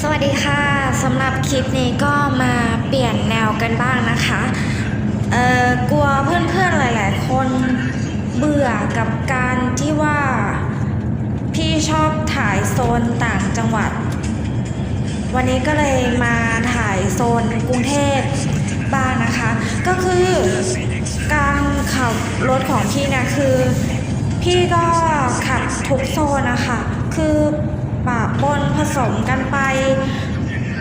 สวัสดีค่ะสำหรับคลิปนี้ก็มาเปลี่ยนแนวกันบ้างนะคะเอ่อกลัวเพื่อนๆหลายๆ คนเบื่อกับการที่ว่าพี่ชอบถ่ายโซนต่างจังหวัด วันนี้ก็เลยมาถ่ายโซนกรุงเทพบ้างนะคะ ก็คือการขับรถของพี่เนี่ยคือ พี่ก็ขับทุกโซนนะคะ คือปะป ผสมกันไป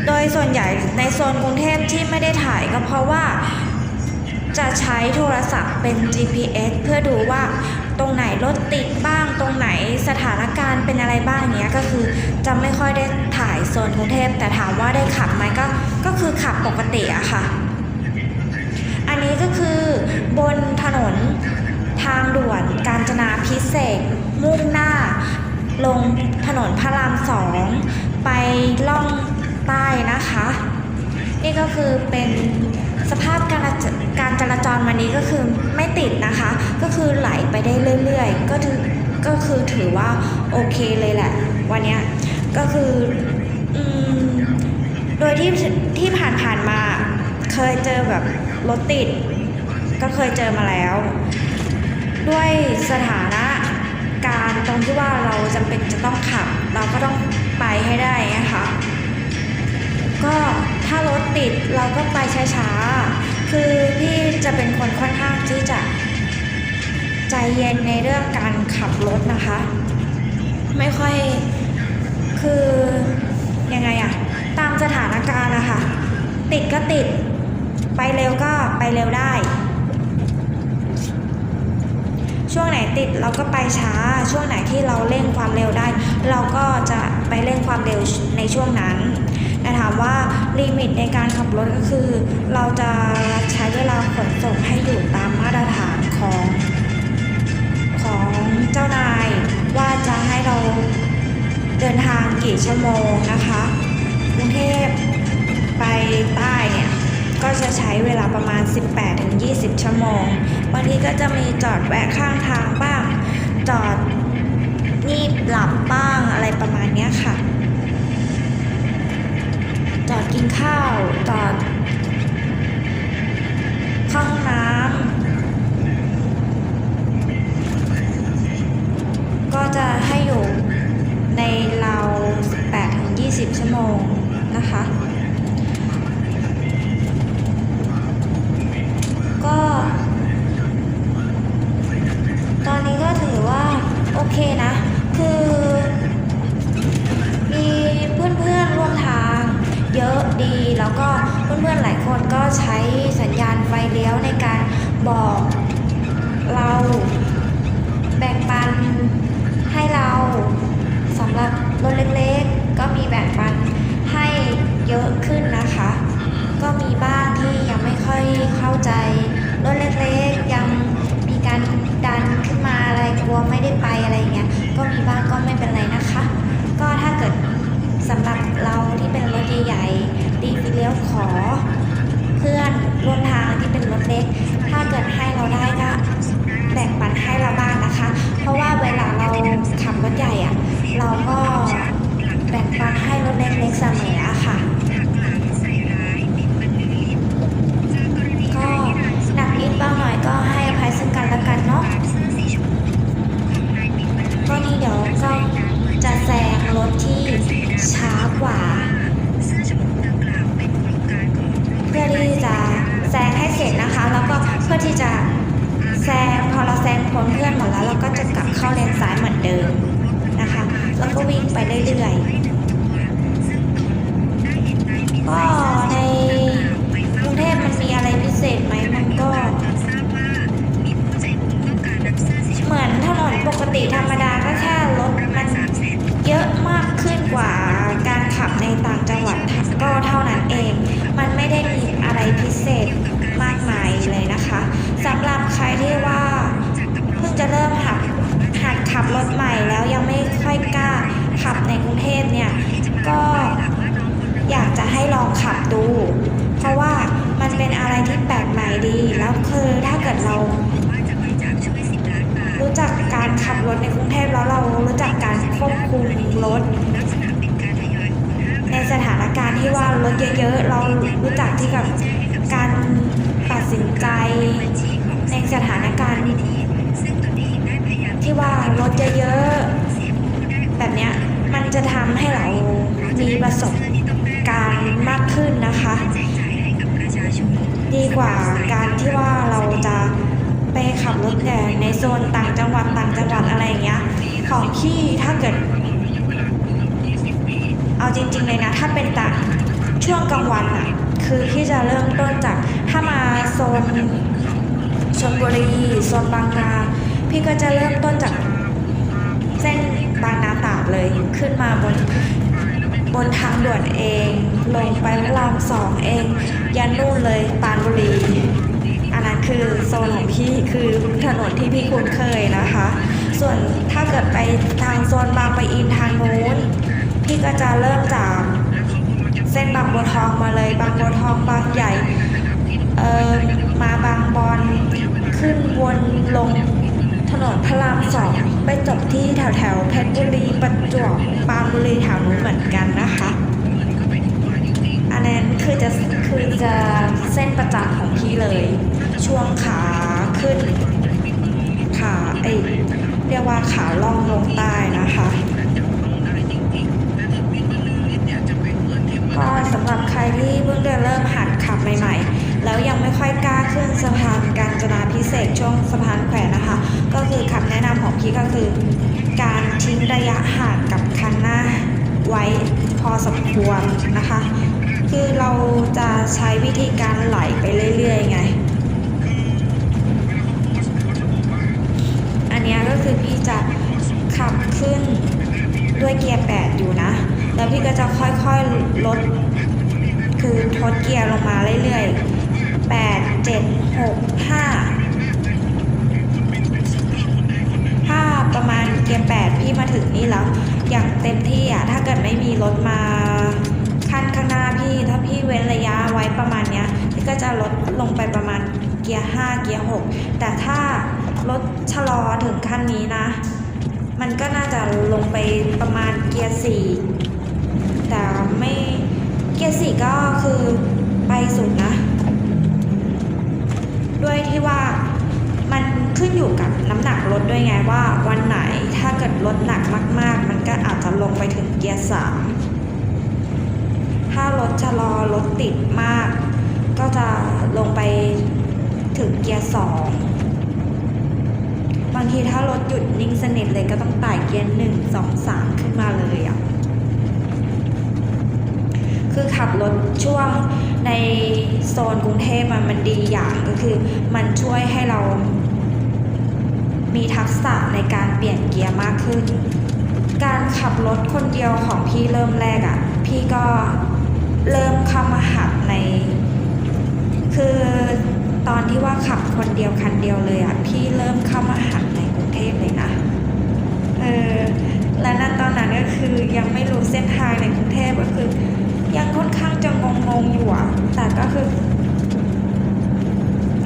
โดยส่วนใหญ่ในโซนกรุงเทพที่ไม่ได้ถ่ายก็เพราะว่า จะใช้โทรศัพท์เป็น GPS เพื่อดูว่าตรงไหนรถติดบ้าง ตรงไหนสถานการณ์เป็นอะไรบ้างเนี้ยก็คือจะไม่ค่อยได้ถ่ายโซนกรุงเทพแต่ถามว่าได้ขับไหมก็ก็คือขับปกติอะค่ะ อันนี้ก็คือบนถนนทางด่วนกาญจนาพิเศษมุ่งหน้า ลงถนนพระรามสองไปล่องใต้นะคะ นี่ก็คือเป็นสภาพการการจราจรวันนี้ก็คือไม่ติดนะคะ ก็คือไหลไปได้เรื่อยๆ ก็ถือก็คือถือว่าโอเคเลยแหละ วันนี้ก็คืออโดยที่ที่ผ่านๆมาเคยเจอแบบรถติด ก็เคยเจอมาแล้ว ด้วยสถานะ ตรงที่ว่าเราจำเป็นจะต้องขับ เราก็ต้องไปให้ได้นะคะก็ถ้ารถติดเราก็ไปช้าๆ คือพี่จะเป็นคนค่อนข้างที่จะใจเย็นในเรื่องการขับรถนะคะ ไม่ค่อยคือยังไงอะตามสถานการณ์นะคะติดก็ติด ไปเร็วก็ไปเร็วได้ ช่วงไหนติดเราก็ไปช้า ช่วงไหนที่เราเร่งความเร็วได้ เราก็จะไปเร่งความเร็วในช่วงนั้นแต่ถามว่าลิมิตในการขับรถก็คือ เราจะใช้เวลาขนส่งให้อยู่ตามมาตรฐานของของเจ้านายว่าจะให้เราเดินทางกี่ชั่วโมงนะคะกรุงเทพไปใต้เนี่ย ก็จะใช้เวลาประมาณ 18-20 ชั่วโมง บางทีก็จะมีจอดแวะข้างทางบ้าง จอดงีบหลับบ้างอะไรประมาณนี้ค่ะ จอดกินข้าว จอดเข้าห้องน้ำ ก็จะให้อยู่ในราว18-20 ชั่วโมงนะคะ ก็ ตอนนี้ก็ถือว่าโอเคนะ คือ มีเพื่อนๆร่วมทางเยอะดี แล้วก็เพื่อนๆหลายคนก็ใช้สัญญาณไฟเลี้ยวในการบอกเราแบ่งปันให้เราสำหรับรถเล็กๆ ก็มีแบ่งปันให้เยอะขึ้นนะคะ ก็มีบ้างที่ยังไม่ค่อยเข้าใจรถเล็กๆยังมีการดันขึ้นมาอะไรกลัวไม่ได้ไปอะไรอย่างเงี้ยก็มีบ้างก็ไม่เป็นไรนะคะ ก็ถ้า ขึ้นกว่าการขับในต่างจังหวัดก็เท่านั้นเอง มันไม่ได้มีอะไรพิเศษมากมายเลยนะคะสำหรับใครที่ว่าเพิ่งจะเริ่มหัดหัดขับรถใหม่แล้วยังไม่ค่อยกล้าขับในกรุงเทพเนี่ยก็อยากจะให้ลองขับดู เพราะว่ามันเป็นอะไรที่แปลกใหม่ดี แล้วคือถ้าเกิดเรา รู้จักการขับรถในกรุงเทพแล้วเรารู้จักการควบคุมรถ ในสถานการณ์ที่ว่ารถเยอะๆ เรารู้จักที่กับการตัดสินใจ ในสถานการณ์ที่ว่ารถเยอะๆ แบบเนี้ยมันจะทำให้เรามีประสบการณ์มากขึ้นนะคะ ดีกว่าการที่ว่าเราจะ ไปขับรถแต่ในโซนต่างจังหวัดต่างจังหวัดอะไรอย่างเงี้ย ของพี่ถ้าเกิด เอาจริง ๆ เลยนะ ถ้าเป็นต่างช่วงกลางวันอะคือพี่จะเริ่มต้นจากถ้ามาโซนชลบุรีโซนบางนาพี่ก็จะเริ่มต้นจากเส้นบางนาตราดเลยขึ้นมาบนบนทางด่วนเอง ลงไปพระรามสองเอง ยันนู่นเลยปานบุรี คือโซนของพี่คือถนนที่พี่คุ้นเคยนะคะ ส่วนถ้าเกิดไปทางโซนบางปะอินทางโน้นพี่ก็จะเริ่มจากเส้นบางบัวทองมาเลยบางบัวทองบางใหญ่เออมาบางบอนขึ้นวนลงถนนพระรามสองไปจบที่แถวแถวเพชรบุรีประจวบปรานบุรีแถวนู้นเหมือนกันนะคะ คือจะคือจะเส้นประจำของพี่เลย ช่วงขาขึ้น ขาเอเรียกว่าขาล่องลงใต้นะคะก็สำหรับใครที่เพิ่งจะเริ่มหัดขับใหม่ๆ แล้วยังไม่ค่อยกล้าขึ้นสะพานกาญจนาพิเศษช่วงสะพานแขวนนะคะ ก็คือคำแนะนำของพี่ก็คือ การทิ้งระยะห่างกับคันหน้าไว้พอสมควรนะคะ คือเราจะใช้วิธีการไหลไปเรื่อยๆไง อันนี้ก็คือพี่จะขับขึ้นด้วยเกียร์ 8 อยู่นะ แล้วพี่ก็จะค่อยๆลด คือทดเกียร์ลงมาเรื่อยๆ 8 7 6 5 ถ้าประมาณเกียร์ 8 พี่มาถึงนี่แล้ว อย่างเต็มที่อะ ถ้าเกิดไม่มีรถมา พี่ถ้าพี่เว้นระยะไว้ประมาณเนี้ยพี่ก็จะลดลงไปประมาณเกียร์ 5 เกียร์ 6 แต่ถ้ารถชะลอถึงขั้นนี้นะ มันก็น่าจะลงไปประมาณเกียร์ 4 แต่ไม่เกียร์ 4 ก็คือไปสุดนะ ด้วยที่ว่ามันขึ้นอยู่กับน้ำหนักรถด้วยไงว่าวันไหนถ้าเกิดรถหนักมาก ๆ มันก็อาจจะลงไปถึงเกียร์สามถ้ารถชะลอรถติดมาก ก็จะลงไปถึงเกียร์สองบางทีถ้ารถหยุดนิ่งสนิทเลยก็ต้องไต่เกียร์หนึ่งสองสามขึ้นมาเลยอะคือขับรถช่วงในโซนกรุงเทพมันมันดีอย่างก็คือ มันช่วยให้เรามีทักษะในการเปลี่ยนเกียร์มากขึ้น การขับรถคนเดียวของพี่เริ่มแรกอะ่ะ พี่ก็ เริ่มเข้ามาหัดใน คือตอนที่ว่าขับคนเดียวคันเดียวเลยอะ่ะพี่เริ่มเข้ามาหัดในกรุงเทพเลยนะเออและนั่นตอนนั้นก็คือยังไม่รู้เส้นทางในกรุงเทพก็คือ ยังค่อนข้างจะงงๆอยู่อะแต่ก็คือ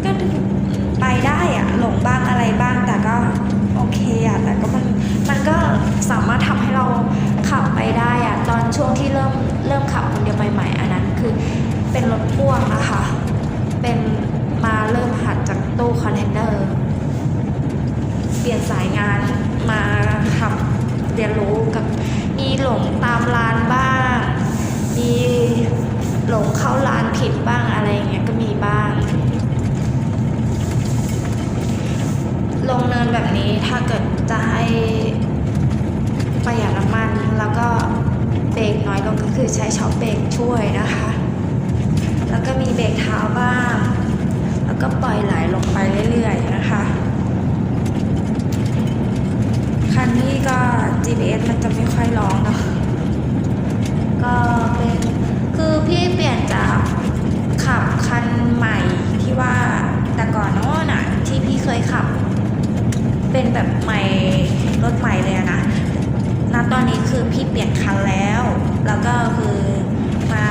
ก็ไปได้อะหลงบ้างอะไรบ้างแต่ก็โอเคอะแต่ก็มันมันก็สามารถทำให้เราขับไปได้อะตอนช่วงที่เริ่มเริ่มขับ เป็นรถพ่วงนะคะ เป็นมาเริ่มหัดจากตู้คอนเทนเนอร์ เปลี่ยนสายงานมาขับเรียนรู้กับมีหลงตามร้านบ้าง มีหลงเข้าร้านผิดบ้างอะไรอย่างเงี้ยก็มีบ้าง ลงเนินแบบนี้ถ้าเกิดจะให้ประหยัดน้ำมันแล้วก็เบรกน้อยลงก็คือใช้ช็อปเบรกช่วยนะคะ แล้วก็มีเบรกเท้าบ้าง แล้วก็ปล่อยไหลลงไปเรื่อยๆนะคะ คันนี้ก็ GPS มันจะไม่ค่อยร้อนาะ ก็เป็นคือพี่เปลี่ยนจากขับคันใหม่ที่ว่าแต่ก่อนโน้นอะที่พี่เคยขับ เป็นแบบใหม่รถใหม่เลยอะนะณตอนนี้คือพี่เปลี่ยนคันแล้ว แล้วก็คือมา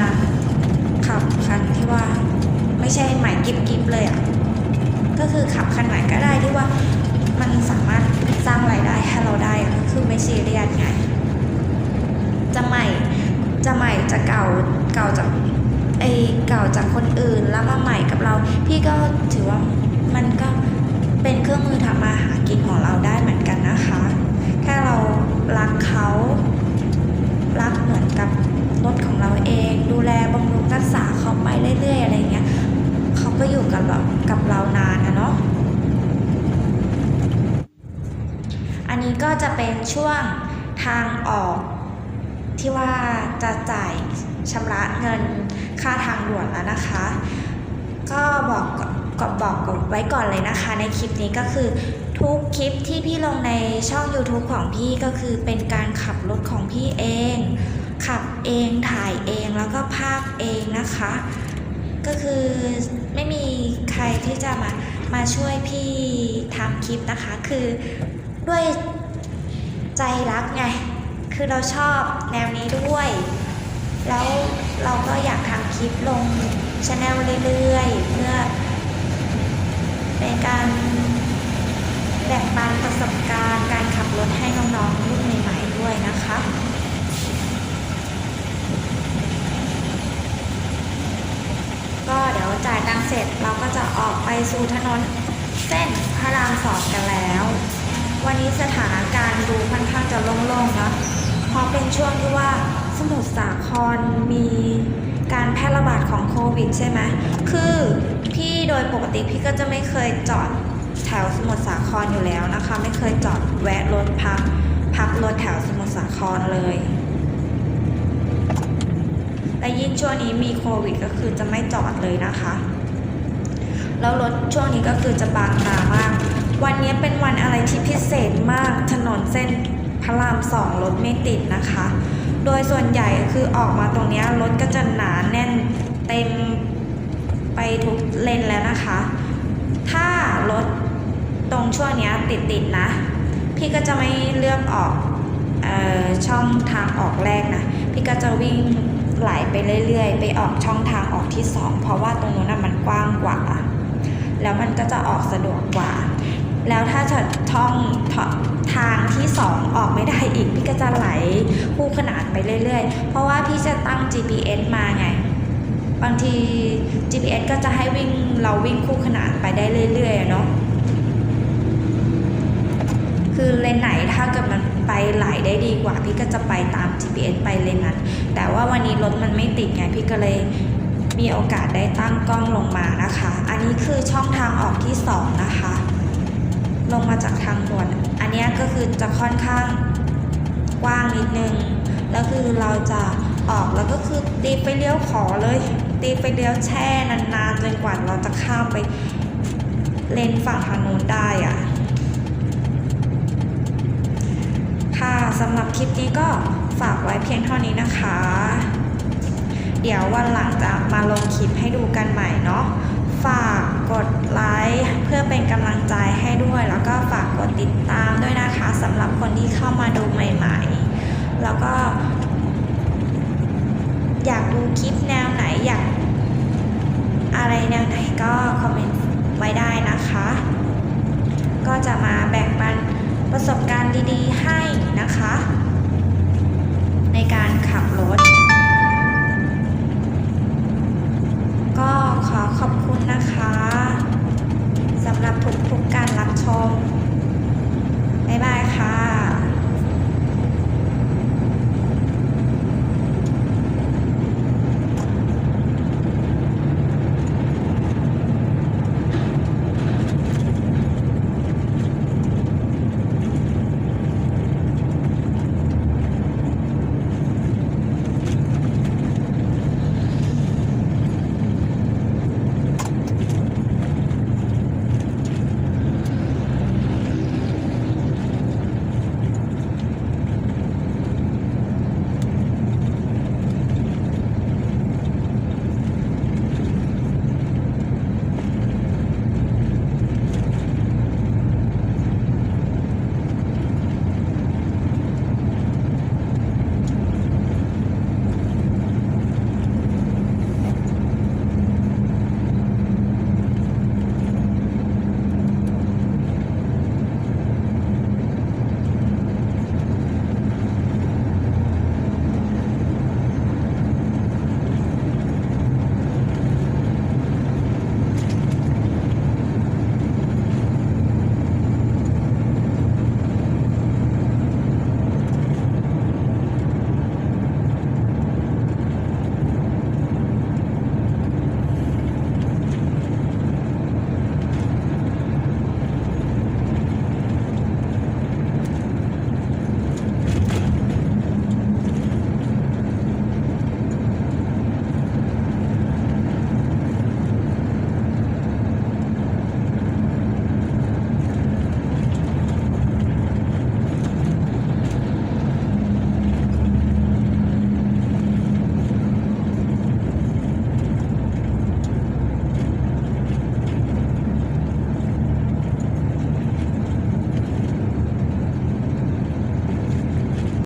ขับคันที่ว่า ไม่ใช่ใหม่กิบกิบเลยอะก็คือขับคันใหม่ก็ได้ที่ว่ามันสามารถสร้างรายได้ให้เราได้อะก็คือไม่ซีเรียสไง จะใหม่จะเก่าเก่าจากไอเก่าจากคนอื่นแล้วมาใหม่กับเรา พี่ก็ถือว่ามันก็เป็นเครื่องมือทำมาหากินของเราได้เหมือนกันนะคะ แค่เรารักเขารักเหมือนกับรถของเราเอง ดูแลบำรุงรักษาเขาไปเรื่อยๆอะไรเงี้ยเขาก็อยู่กับเรากับเรานานนะเนาะอันนี้ก็จะเป็นช่วงทางออก ที่ว่าจะจ่ายชำระเงินค่าทางด่วนแล้วนะคะ ก็บอกก็บอกไว้ก่อนเลยนะคะ ในคลิปนี้ก็คือทุกคลิปที่พี่ลงในช่อง YouTube ของพี่ก็คือเป็นการขับรถของพี่เอง ขับเองถ่ายเองแล้วก็ภาพเองนะคะ ก็คือไม่มีใครที่จะมามาช่วยพี่ทำคลิปนะคะ คือด้วยใจรักไง คือเราชอบแนวนี้ด้วย แล้วเราก็อยากทำคลิปลงช anel เรื่อยๆ เพื่อเป็นการแบ่งปันประสบการณ์การขับรถให้น้องๆรุ่นใหม่ๆด้วยนะคะก็เดี๋ยวจ่ายตังเสร็จเราก็จะออกไปสู่ถนนเส้นพระรามสองกันแล้ว วันนี้สถานการณ์ดูค่อนข้างจะโล่งๆนะเพราะ ช่วงที่ว่าสมุทรสาครมีการแพร่ระบาดของโควิดใช่ไหมคือพี่โดยปกติพี่ก็จะไม่เคยจอดแถวสมุทรสาครอยู่แล้วนะคะ ไม่เคยจอดแวะรถพักพักรถแถวสมุทรสาครเลย และยิ่งช่วงนี้มีโควิดก็คือจะไม่จอดเลยนะคะ แล้วรถช่วงนี้ก็คือจะบางตามาก วันนี้เป็นวันอะไรที่พิเศษมากถนนเส้น พระรามสองรถไม่ติดนะคะ โดยส่วนใหญ่คือออกมาตรงนี้รถก็จะหนาแน่นเต็มไปทุกเลนแล้วนะคะ ถ้ารถตรงช่วงนี้ยติดๆนะ พี่ก็จะไม่เลือกออกออช่องทางออกแรกนะ พี่ก็จะวิ่งไหลไปเรื่อยๆ ไปออกช่องทางออกที่สองเพราะว่าตรงนู้นนะมันกว้างกว่า แล้วมันก็จะออกสะดวกกว่า แล้วถ้าจะท่องทางที่สองออกไม่ได้อีก พี่ก็จะไหลคู่ขนานไปเรื่อยๆ เพราะว่าพี่จะตั้ง GPS มาไง บางที GPS ก็จะให้วิ่งเราวิ่งคู่ขนานไปได้เรื่อยๆเนาะคือเลนไหนถ้าเกิดมันไปไหลได้ดีกว่า พี่ก็จะไปตาม GPS ไปเลนนั้น แต่ว่าวันนี้รถมันไม่ติดไงพี่ก็เลยมีโอกาสได้ตั้งกล้องลงมานะคะ อันนี้คือช่องทางออกที่สองนะคะ ลงมาจากทางด่วน อันนี้ก็คือจะค่อนข้างกว้างนิดนึง แล้วคือเราจะออกแล้วก็คือตีไปเลี้ยวขอเลย ตีไปเลี้ยวแช่นานๆจนกว่าเราจะข้ามไปเลนฝั่งทางโน้นได้อะค่ะสำหรับคลิปนี้ก็ฝากไว้เพียงเท่านี้นะคะ เดี๋ยววันหลังจะมาลงคลิปให้ดูกันใหม่เนาะ ฝากกดไลค์เพื่อเป็นกำลังใจให้ด้วย แล้วก็ฝากกดติดตามด้วยนะคะสำหรับคนที่เข้ามาดูใหม่ๆ แล้วก็ อยากดูคลิปแนวไหนอยากอะไรแนวไหนก็คอมเมนต์ไว้ได้นะคะ ก็จะมาแบ่งปันประสบการณ์ดีๆ